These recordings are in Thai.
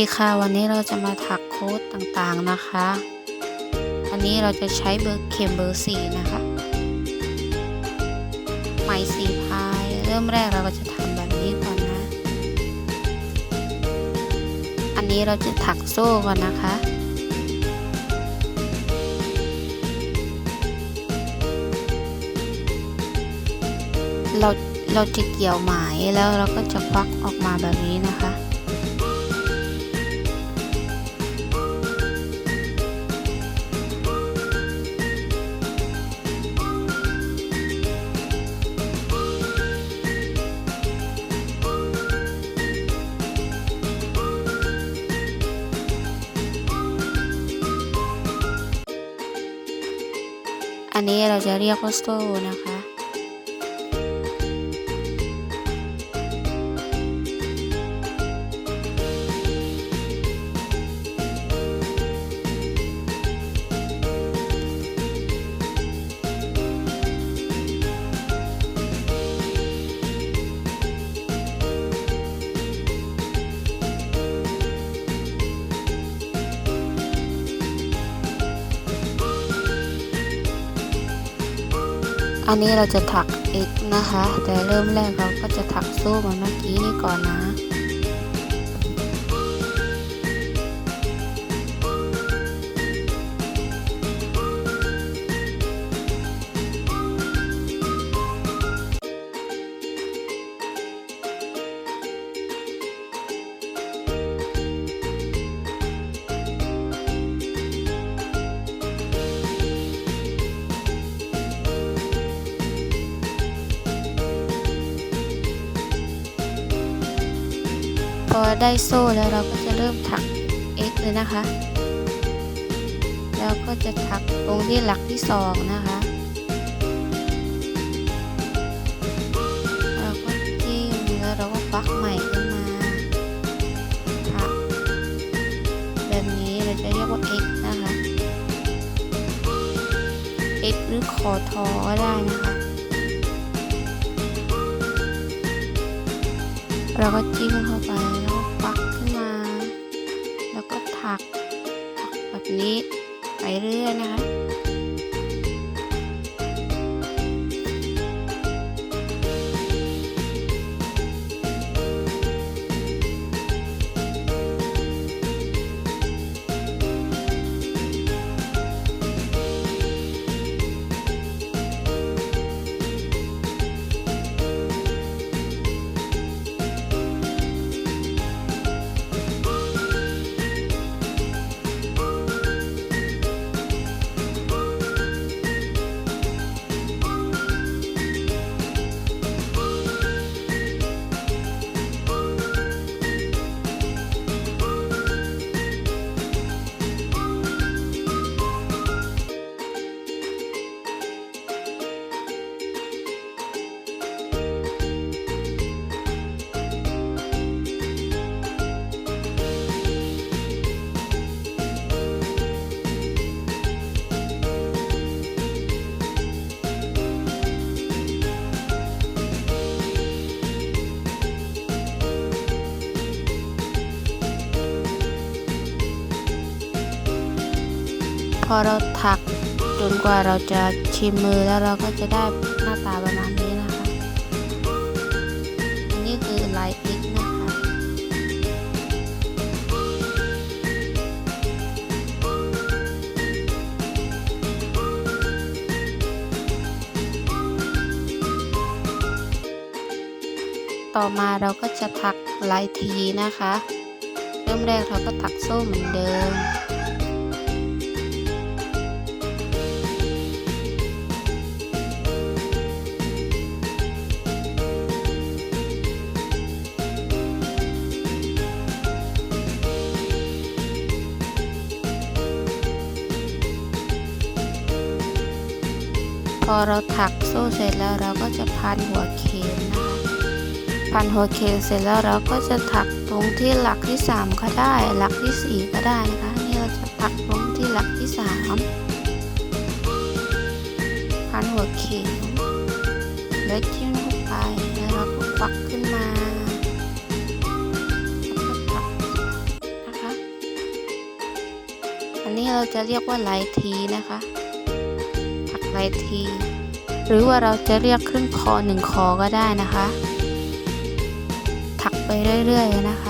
สวัสดีค่ะ วันนี้เราจะมาถักโค้ดต่างๆนะคะ อันนี้เราจะใช้เบอร์เข็มเบอร์สี่นะคะ ไหมสีพาย เริ่มแรกเราก็จะทำแบบนี้ก่อนนะ อันนี้เราจะถักโซ่ก่อนนะคะเราเราจะเกี่ยวไหมแล้วเราก็จะควักออกมาแบบนี้นะคะ อันนี้เราจะเรียกว่าโซ่นะคะ อันนี้เราจะถัก X นะคะ แต่เริ่มแรกเราก็จะถักโซ่เหมือนเมื่อกี้นี่ก่อนนะ ได้โซ่แล้วเราก็จะเริ่มถัก X เลยนะคะ แล้วก็จะถักตรงที่หลักที่สองนะคะเราก็จิ้มแล้วเราก็ฟักใหม่ขึ้นมาถักแบบนี้เราจะเรียกว่า X นะคะ X หรือคอทอก็ได้นะคะเราก็จิ้มเข้าไป นี้ไปเรื่อยนะคะ อเราถักจนกว่าเราจะชิมมือแล้วเราก็จะได้หน้าตาประมาณนี้นะคะ อันนี้คือลาย X นะคะต่อมาเราก็จะถักลายทีนะคะ เริ่มแรกเราก็ถักโซ่เหมือนเดิม อเราถักโซ่เสร็จแล้วเราก็จะพันหัวเข็มนะคะพันหัวเข็มเสร็จแล้วเราก็จะถักตรงที่หลักที่สามก็ได้ หลักที่สี่ก็ได้นะคะ นี่เราจะถักตรงที่หลักที่สามพันหัวเข็มแล้วจิ้มเข้าไปแล้วเราก็ปักขึ้นมาแล้วก็ถักอันนี้เราจะเรียกว่าลายทีนะคะ ที หรือว่าเราจะเรียกครึ่งคอหนึ่งคอก็ได้นะคะ ถักไปเรื่อยๆนะคะ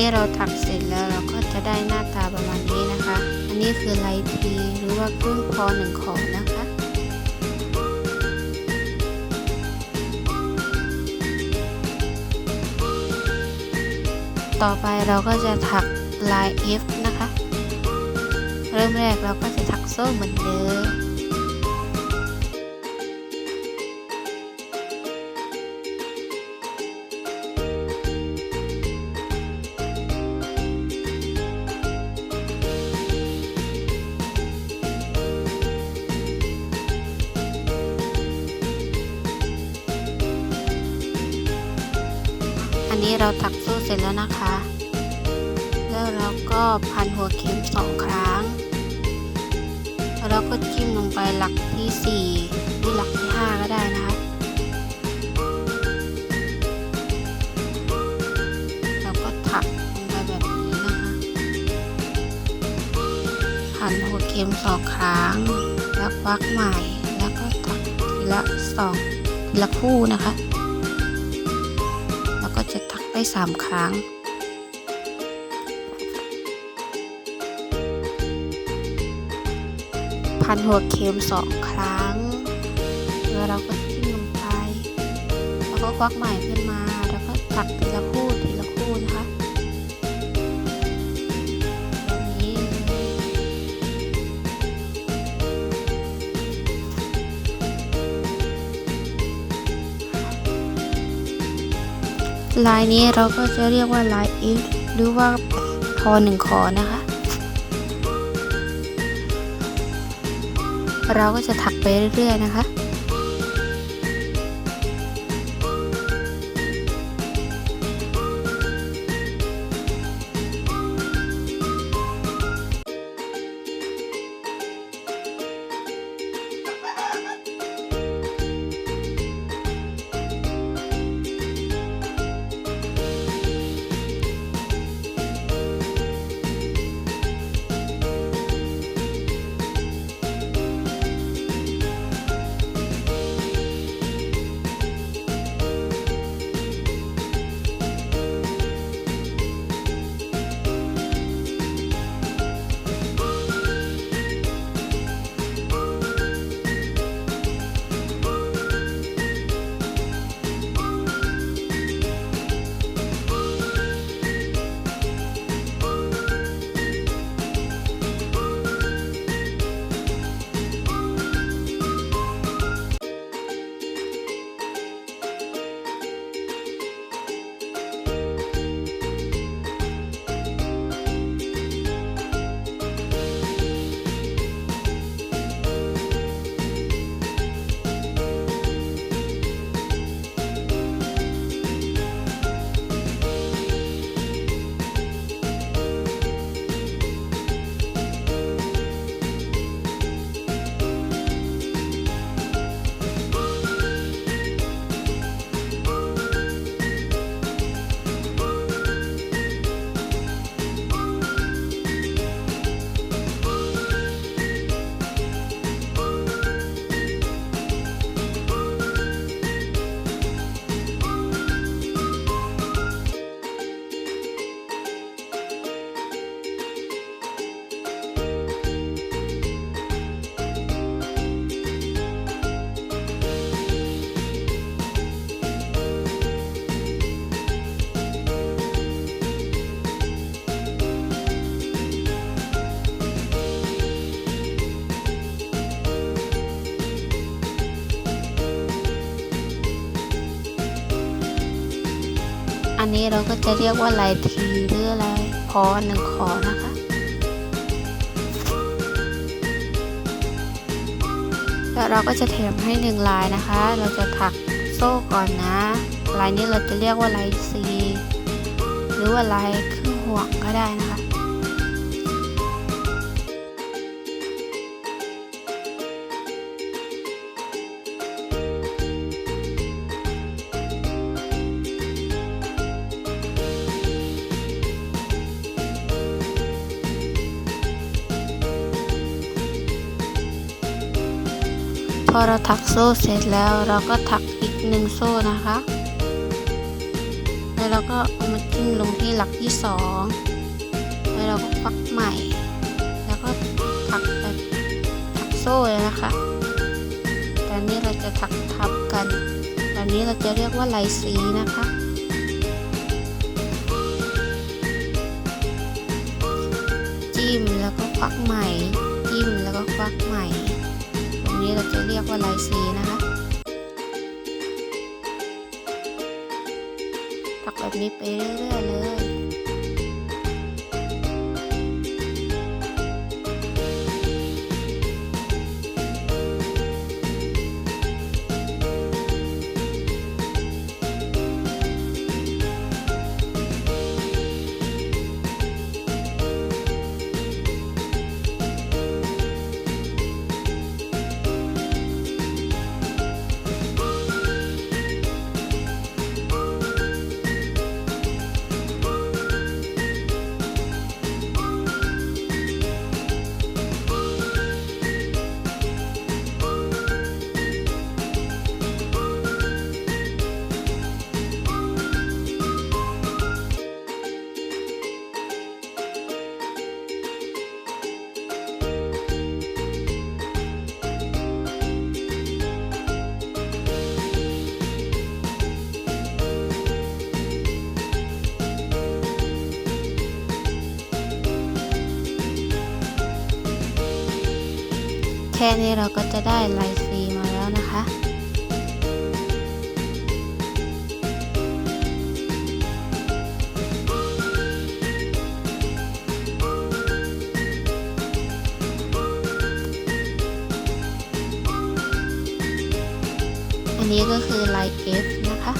นี้เราถักเสร็จแล้วเราก็จะได้หน้าตาประมาณนี้นะคะ อันนี้คือลายทีหรือว่าครึ่งคอหนึ่งคอนะคะต่อไปเราก็จะถักลาย F นะคะ เริ่มแรกเราก็จะถักโซ่เหมือนเดิม อันนี้เราถักโซ่เสร็จแล้วนะคะ แล้วเราก็พันหัวเข็มสองครั้ง แล้วเราก็จิ้มลงไปหลักที่สี่หรือหลักที่ห้าก็ได้นะคะเราก็ถักลงไปแบบนี้นะคะพันหัวเข็มสองครั้ง แล้วควักใหม่ แล้วก็ถักทีละสองทีละคู่นะคะ 3 ครั้ง พันหัวเข็ม 2 ครั้ง แล้วเราก็ทิ้งลงไป แล้วก็ควักใหม่ขึ้นมา แล้วก็ตักทีละคู่ ลายนี้เราก็จะเรียกว่าลายอิฟหรือว่าคอหนึ่งคอนะคะ เราก็จะถักไปเรื่อยๆนะคะ นี้เราก็จะเรียกว่าลายทีหรืออะไรพอหนึ่งขอนะคะ แล้วเราก็จะแถมให้หนึ่งลายนะคะ เราจะถักโซ่ก่อนนะ ลายนี้เราจะเรียกว่าลายซีหรือว่าลายครึ่งห่วงก็ได้นะคะ อเราถักโซ่เสร็จแล้วเราก็ถักอีกหนึ่งโซ่นะคะ แล้วเราก็เอามาจิ้มลงที่หลักที่สองแล้วเราก็ปักใหม่ แล้วก็ถักแบบถักโซ่เลยนะคะแต่นี้เราจะถักทับกันแบบนี้เราจะเรียกว่าลายสีนะคะจิ้มแล้วก็ควักใหม่จิ้มแล้วก็ควักใหม่ นี้เราจะเรียกว่าลายสีนะคะถักแบบนี้ไปเรื่อยๆเลย ค่นี้เราก็จะได้ลายสีมาแล้วนะคะ อันนี้ก็คือลาย F นะคะ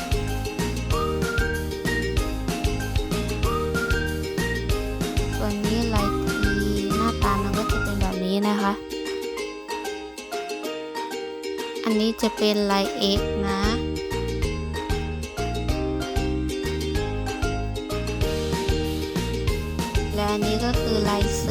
ส่วนนี้ลาย T หน้าตามันก็จะเป็นแบบนี้นะคะ อันนี้จะเป็นลาย X นะ และอันนี้ก็คือลาย C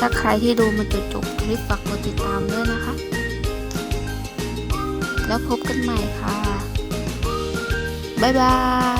ถ้าใครที่ดูมาจนจบคลิปฝากกดติดตามด้วยนะคะ แล้วพบกันใหม่ค่ะ บ๊ายบาย